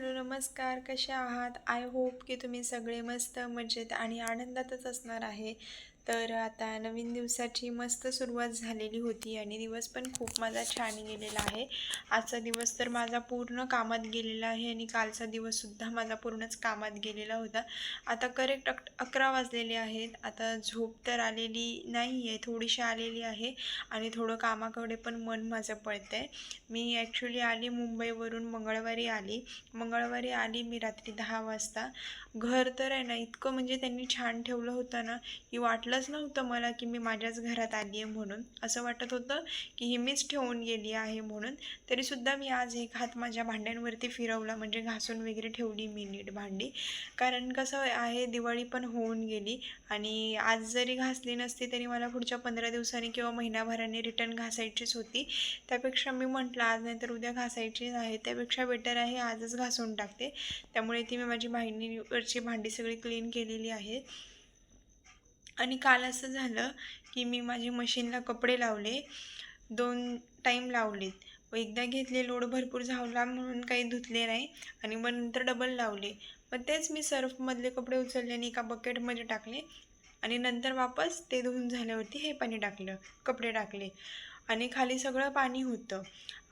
Hello नमस्कार. कसे आहात? आय होप की तुम्ही सगळे मस्त मजेत आणि आनंदातच असणार आहे. तर आता नवीन दिवसाची मस्त सुरुवात झालेली होती आणि दिवस पण खूप माझा छान गेलेला आहे. आजचा दिवस तर माझा पूर्ण कामात गेलेला आहे आणि कालचा दिवससुद्धा माझा पूर्णच कामात गेलेला होता. आता करेक्ट अक अकरा वाजलेले आहेत. आता झोप तर आलेली नाही आहे थोडीशी आलेली आहे आणि थोडं कामाकडे पण मन माझं पळतं आहे मी ॲक्च्युली आली मुंबईवरून मंगळवारी आली. मंगळवारी आली मी रात्री दहा वाजता. घर तर आहे ना इतकं म्हणजे त्यांनी छान ठेवलं होतं ना की वाटलं वाटलंच नव्हतं मला की मी माझ्याच घरात आली आहे म्हणून. असं वाटत होतं की ही मीच ठेवून गेली आहे म्हणून. तरीसुद्धा मी आज एक हात माझ्या भांड्यांवरती फिरवला म्हणजे घासून वगैरे ठेवली मी नीट भांडी. कारण कसं आहे दिवाळी पण होऊन गेली आणि आज जरी घासली नसती तरी मला पुढच्या पंधरा दिवसांनी किंवा महिनाभराने रिटर्न घासायचीच होती. त्यापेक्षा मी म्हटलं आज नाही तर उद्या घासायचीच आहे. त्यापेक्षा बेटर आहे आजच घासून टाकते. त्यामुळे ती मी माझी भांडीवरची भांडी सगळी क्लीन केलेली आहे. आणि काल असं झालं की मी माझी मशीनला कपडे लावले दोन टाईम लावलेत. व एकदा घेतले लोड भरपूर झावला म्हणून काही धुतले नाही आणि मग नंतर डबल लावले. मग तेच मी सर्फमधले कपडे उचलले आणि एका बकेटमध्ये टाकले आणि नंतर वापस ते धुवून झाल्यावरती हे पाणी टाकलं कपडे टाकले आणि खाली सगळं पाणी होतं.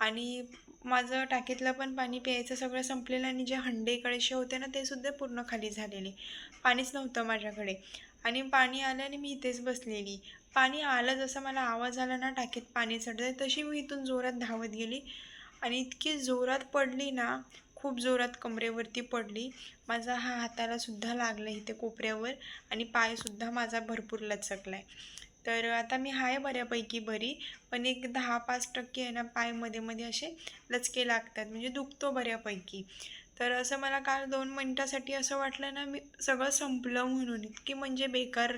आणि माझं टाकीतलं पण पाणी प्यायचं सगळं संपलेलं आणि जे हंडे कळशे होते ना ते सुद्धा पूर्ण खाली झालेले. पाणीच नव्हतं माझ्याकडे. आणि पाणी आलं आणि मी इथेच बसलेली. पाणी आलं जसं मला आवाज आला ना टाकीत पाणी चढतंय तशी मी इथून जोरात धावत गेली. आणि इतकी जोरात पडली ना खूप जोरात कमरेवरती पडली. माझा हा हातालासुद्धा लागला इथे कोपऱ्यावर आणि पायसुद्धा माझा भरपूर लचकला आहे तर आता मी आहे बऱ्यापैकी बरी पण एक दहा पाच टक्के आहे ना पायमध्ये मध्ये असे लचके लागतात म्हणजे दुखतो बऱ्यापैकी. तर असं मला काल दोन मिनटासाठी असं वाटलं ना मी सगळं संपलं म्हणून इतकी म्हणजे बेकार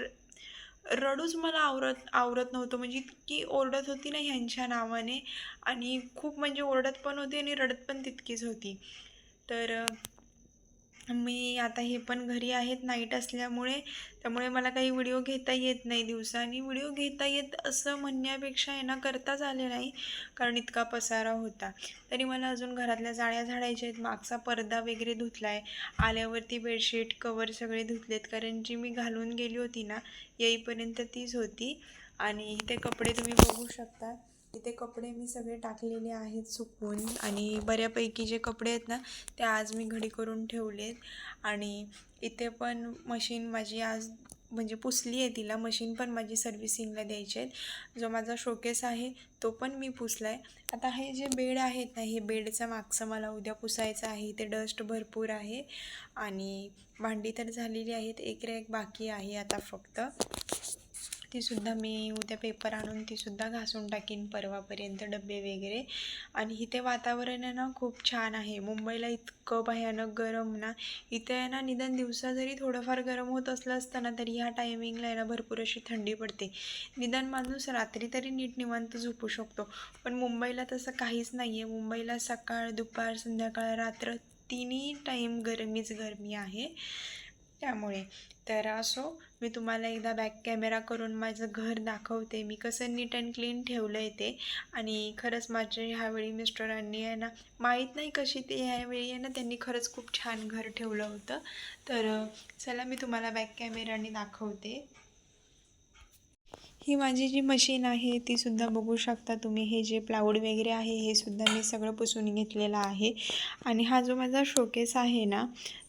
रडूच मला आवरत आवरत नव्हतं. म्हणजे इतकी ओरडत होती ना ह्यांच्या नावाने आणि खूप म्हणजे ओरडत पण होती आणि रडत पण तितकीच होती. तर मी आता हे पण घरी आहेत नाईट असल्यामुळे त्यामुळे मला काही व्हिडिओ घेता येत नाही दिवसानी. व्हिडिओ घेता येत असं म्हणण्यापेक्षा आहे ना करताच आले नाही कारण इतका पसारा होता. तरी मला अजून घरातल्या जाळ्या झाडायच्या आहेत मागचा पडदा वगैरे धुतला आहे आल्यावरती बेडशीट कवर सगळे धुतलेत कारण जी मी घालून गेली होती ना येईपर्यंत तीच होती. आणि ते कपडे तुम्ही बघू शकता. इथे कपडे मी सगळे टाकलेले आहेत सुकवून आणि बऱ्यापैकी जे कपडे आहेत ना ते आज मी घडी करून ठेवलेत. आणि इथे पण मशीन माझी आज म्हणजे पुसली आहे तिला मशीन पण माझी सर्व्हिसिंगला द्यायची आहेत. जो माझा शोकेस आहे तो पण मी पुसला आहे आता हे जे बेड आहेत ना हे बेडचं मागचं मला उद्या पुसायचं आहे इथे डस्ट भरपूर आहे. आणि भांडी तर झालेली आहेत एक रॅक बाकी आहे आता फक्त. तीसुद्धा मी उद्या पेपर आणून तीसुद्धा घासून टाकीन परवापर्यंत डबे वगैरे. आणि इथे वातावरण आहे ना खूप छान आहे. मुंबईला इतकं भयानक गरम ना इथे आहे ना निदान दिवसा जरी थोडंफार गरम होत असलं असताना तरी ह्या टायमिंगला आहे ना भरपूर अशी थंडी पडते. निदान माणूस रात्री तरी नीट निवांत झोपू शकतो. पण मुंबईला तसं काहीच नाही आहे मुंबईला सकाळ दुपार संध्याकाळ रात्र तिन्ही टाईम गरमीच गरमी आहे. त्यामुळे तर असो मी तुम्हाला एकदा बॅक कॅमेरा करून माझं घर दाखवते. मी कसं नीट अँड क्लीन ठेवलं आहे ते. आणि खरंच माझ्या ह्यावेळी मिस्टरांनी आहे ना माहीत नाही कशी ते ह्यावेळी आहे ना त्यांनी खरंच खूप छान घर ठेवलं होतं. तर चला मी तुम्हाला बॅक कॅमेराने दाखवते. ही माझी जी मशीन आहे ती सुद्धा बघू शकता तुम्ही. हे जे प्लाऊड वगैरे आहे हे सुद्धा मी सगळं पुसून घेतलेलं आहे. आणि हा जो माझा शोकेस आहे ना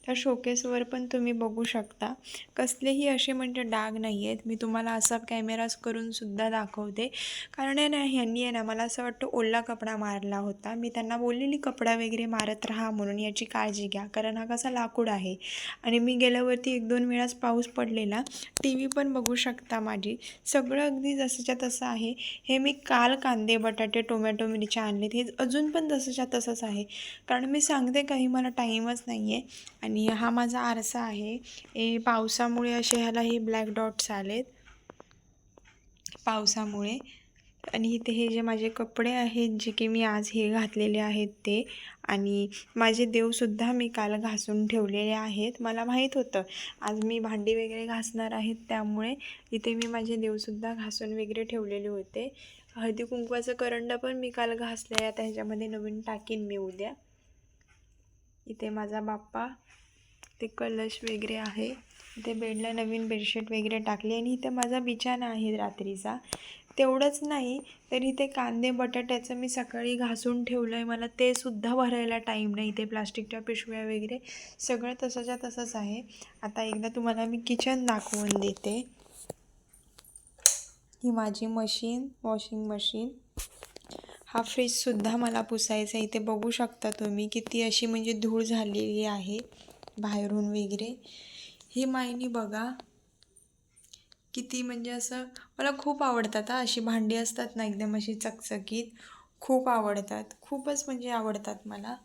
त्या शोकेसवर पण तुम्ही बघू शकता. कसलेही असे म्हणजे डाग नाही आहेत मी तुम्हाला असा कॅमेराज करूनसुद्धा दाखवते. कारण आहे ना ह्यांनी आहे ना मला असं वाटतं ओला कपडा मारला होता. मी त्यांना बोललेली कपडा वगैरे मारत राहा म्हणून याची काळजी घ्या. कारण हा कसा लाकूड आहे. आणि मी गेल्यावरती एक दोन वेळाच पाऊस पडलेला. टी व्ही पण बघू शकता माझी. सगळं अगदी जसंच्या तसं आहे. हे मी काल कांदे बटाटे टोमॅटो मिरच्या आणलेत. हे अजून पण जसंच्या तसंच आहे. कारण मी सांगते काही मला टाईमच नाही आहे आणि आणि हा माझा आरसा आहे. हे पावसामुळे असे ह्याला हे ब्लॅक डॉट्स आलेत. पावसामुळे. आणि इथे हे जे माझे कपडे आहेत जे की मी आज हे घातलेले आहेत ते. आणि माझे देवसुद्धा मी काल घासून ठेवलेले आहेत. मला माहीत होतं. आज मी भांडी वगैरे घासणार आहेत त्यामुळे इथे मी माझे देवसुद्धा घासून वगैरे ठेवलेले होते. हळदी कुंकवाचं करंड पण मी काल घासलं आहे आता ह्याच्यामध्ये नवीन टाकीन मी उद्या. इथे माझा बाप्पा ते कलश वगैरे आहे. इथे बेडला नवीन बेडशीट वगैरे टाकली आणि इथे माझा बिछाना आहे रात्रीचा. तेवढंच नाही तर इथे कांदे बटाट्याचं मी सकाळी घासून ठेवलं आहे मला ते सुद्धा भरायला टाईम नाही. इथे प्लास्टिकच्या पिशव्या वगैरे सगळं तसंच्या तसंच आहे. आता एकदा तुम्हाला मी किचन दाखवून देते. ही माझी मशीन वॉशिंग मशीन हा फ्रीजसुद्धा मला पुसायचा आहे. इथे बघू शकता तुम्ही किती अशी म्हणजे धूळ झालेली आहे बाहेरून वगैरे. ही मायनी बघा. किती म्हणजे असं मला खूप आवडतात हा. अशी भांडी असतात ना एकदम अशी चकचकीत. खूप आवडतात. खूपच म्हणजे आवडतात मला.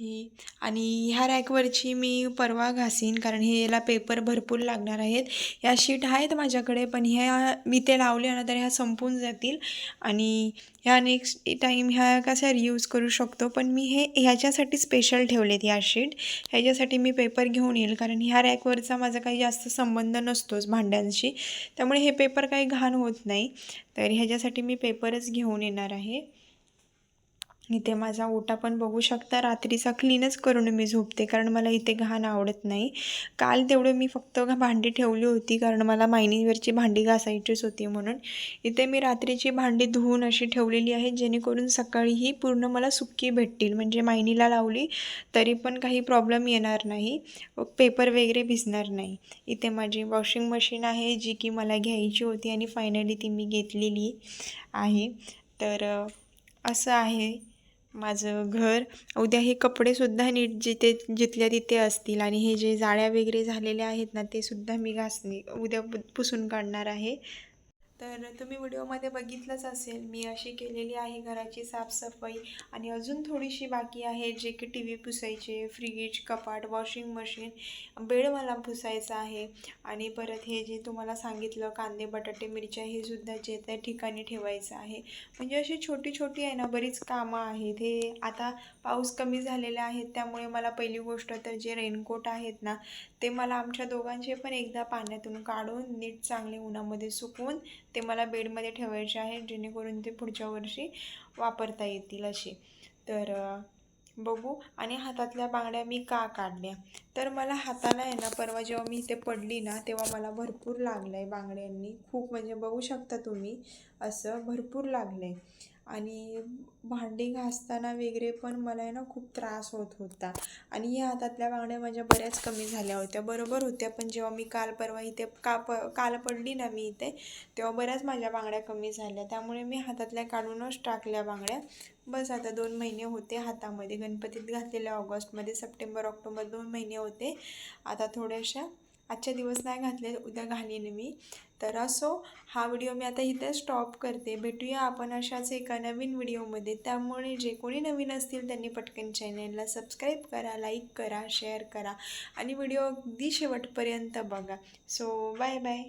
ही आणि ह्या रॅकवरची मी परवा घासीन कारण हे याला पेपर भरपूर लागणार आहेत. ह्या शीट आहेत माझ्याकडे पण ह्या मी ते लावले ना तर ह्या संपून जातील. आणि ह्या नेक्स्ट टाईम ह्या कशा रियूज करू शकतो पण मी हे ह्याच्यासाठी स्पेशल ठेवलेत या शीट. ह्याच्यासाठी मी पेपर घेऊन येईल कारण ह्या रॅकवरचा माझा काही जास्त संबंध नसतोच भांड्यांशी. त्यामुळे हे पेपर काही घाण होत नाही. तर ह्याच्यासाठी मी पेपरच घेऊन येणार आहे. इथे माझा ओटा पण बघू शकता. रात्रीचा क्लीनच करून मी झोपते कारण मला इथे घाण आवडत नाही. काल तेवढं मी फक्त भांडी ठेवली होती कारण मला मायनीवरची भांडी घासायचीच होती म्हणून. इथे मी रात्रीची भांडी धुवून अशी ठेवलेली आहे जेणेकरून सकाळीही पूर्ण मला सुक्की भेटतील. म्हणजे मायनीला लावली तरी पण काही प्रॉब्लेम येणार नाही. पेपर वगैरे भिजणार नाही. इथे माझी वॉशिंग मशीन आहे जी की मला घ्यायची होती आणि फायनली ती मी घेतलेली आहे. तर असं आहे. माझं घर. उद्या हे कपडेसुद्धा नीट जिथे जिथल्या तिथे असतील आणि हे जे जाळ्या वगैरे झालेल्या आहेत ना ते सुद्धा मी घासणे उद्या पुसून काढणार आहे. तर तुम्ही व्हिडिओमध्ये बघितलंच असेल मी अशी केलेली आहे घराची साफसफाई. आणि अजून थोडीशी बाकी आहे जे की टी व्ही पुसायचे फ्रीज कपाट वॉशिंग मशीन बेड मला पुसायचा आहे. आणि परत हे जे तुम्हाला सांगितलं कांदे बटाटे मिरच्या हे सुद्धा जे त्या ठिकाणी ठेवायचं आहे. म्हणजे अशी छोटी छोटी आहे ना बरीच कामं आहेत. हे आता पाऊस कमी झालेला आहे त्यामुळे मला पहिली गोष्ट तर जे रेनकोट आहेत ना ते मला आमच्या दोघांचे पण एकदा पाण्यातून काढून नीट चांगले उन्हामध्ये सुकवून ते मला बेडमध्ये ठेवायचे आहे जेणेकरून ते पुढच्या वर्षी वापरता येतील असे. तर बघू. आणि हातातल्या बांगड्या मी का काढल्या? तर मला हाताला आहे ना परवा जेव्हा मी इथे पडली ना तेव्हा मला भरपूर लागलं आहे बांगड्यांनी. खूप म्हणजे बघू शकता तुम्ही असं भरपूर लागलं आहे आणि भांडी घासताना वगैरे पण मला आहे ना खूप त्रास होत होता. आणि या हातातल्या बांगड्या माझ्या बऱ्याच कमी झाल्या होत्या. बरोबर होत्या पण जेव्हा मी काल परवा इथे का प काल पडली ना मी इथे तेव्हा बऱ्याच माझ्या बांगड्या कमी झाल्या. त्यामुळे मी हातातल्या काढूनच टाकल्या बांगड्या बस आता दोन महिने होते हातामध्ये. गणपतीत घातलेल्या ऑगस्टमध्ये सप्टेंबर ऑक्टोबर दोन महिने होते. आता थोड्याशा आजच्या दिवस नाही घातले उद्या घालीन मी. तर असो हा व्हिडिओ मी आता इथे स्टॉप करते. भेटूया आपण अशाच एका नवीन व्हिडिओमध्ये. त्यामुळे जे कोणी नवीन असतील त्यांनी पटकन चॅनलला सबस्क्राईब करा लाईक करा शेअर करा आणि व्हिडिओ अगदी शेवटपर्यंत बघा. So bye bye